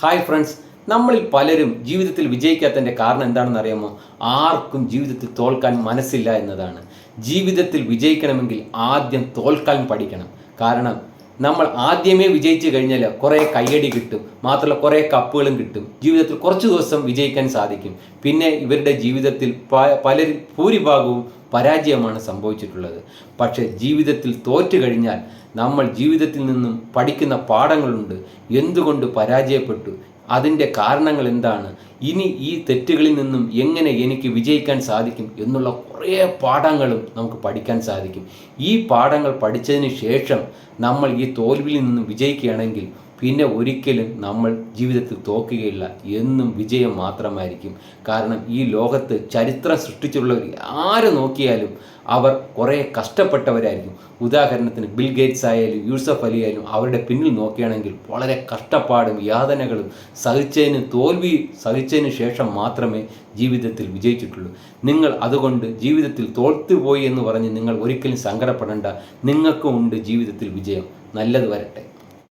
Hi friends നമ്മളിൽ പലരും ജീവിതത്തിൽ വിജയിക്കാത്തതിന്റെ കാരണം എന്താണെന്ന് അറിയാമോ? ആർക്കും ജീവിതത്തിൽ തോൽക്കാൻ മനസ്സില്ല എന്നതാണ്. ജീവിതത്തിൽ വിജയിക്കണമെങ്കിൽ ആദ്യം തോൽക്കാൻ പഠിക്കണം. കാരണം നമ്മൾ ആദ്യമേ വിജയിച്ചു കഴിഞ്ഞാൽ കുറേ കയ്യടി കിട്ടും മാത്രമല്ല കുറേ കപ്പുകളും കിട്ടും. ജീവിതത്തിൽ കുറച്ച് ദിവസം വിജയിക്കാൻ സാധിക്കും. പിന്നെ ഇവരുടെ ജീവിതത്തിൽ പലരും ഭൂരിഭാഗവും പരാജയമാണ് സംഭവിച്ചിട്ടുള്ളത്. പക്ഷേ ജീവിതത്തിൽ തോറ്റു കഴിഞ്ഞാൽ നമ്മൾ ജീവിതത്തിൽ നിന്നും പഠിക്കുന്ന പാഠങ്ങളുണ്ട്. എന്തുകൊണ്ട് പരാജയപ്പെട്ടു? അതിന്റെ കാരണങ്ങൾ എന്താണ്? ഇനി ഈ തെറ്റുകളിൽ നിന്നും എങ്ങനെ എനിക്ക് വിജയിക്കാൻ സാധിക്കും എന്നുള്ള കുറേ പാഠങ്ങളും നമുക്ക് പഠിക്കാൻ സാധിക്കും. ഈ പാഠങ്ങൾ പഠിച്ചതിന് ശേഷം നമ്മൾ ഈ തോൽവിയിൽ നിന്നും വിജയിക്കുകയാണെങ്കിൽ പിന്നെ ഒരിക്കലും നമ്മൾ ജീവിതത്തിൽ തോക്കുകയില്ല. എന്നും വിജയം മാത്രമായിരിക്കും. കാരണം ഈ ലോകത്ത് ചരിത്രം സൃഷ്ടിച്ചുള്ളവർ ആര് നോക്കിയാലും അവർ കുറേ കഷ്ടപ്പെട്ടവരായിരിക്കും. ഉദാഹരണത്തിന് ബിൽ ഗേറ്റ്സ് ആയാലും യൂസഫ് അലി ആയാലും അവരുടെ പിന്നിൽ നോക്കുകയാണെങ്കിൽ വളരെ കഷ്ടപ്പാടും യാതനകളും സഹിച്ചതിന് തോൽവി സഹിച്ചതിന് ശേഷം മാത്രമേ ജീവിതത്തിൽ വിജയിച്ചിട്ടുള്ളൂ. നിങ്ങൾ അതുകൊണ്ട് ജീവിതത്തിൽ തോൽത്തുപോയി എന്ന് പറഞ്ഞ് നിങ്ങൾ ഒരിക്കലും സങ്കടപ്പെടേണ്ട. നിങ്ങൾക്കും ഉണ്ട് ജീവിതത്തിൽ വിജയം. നല്ലത് വരട്ടെ.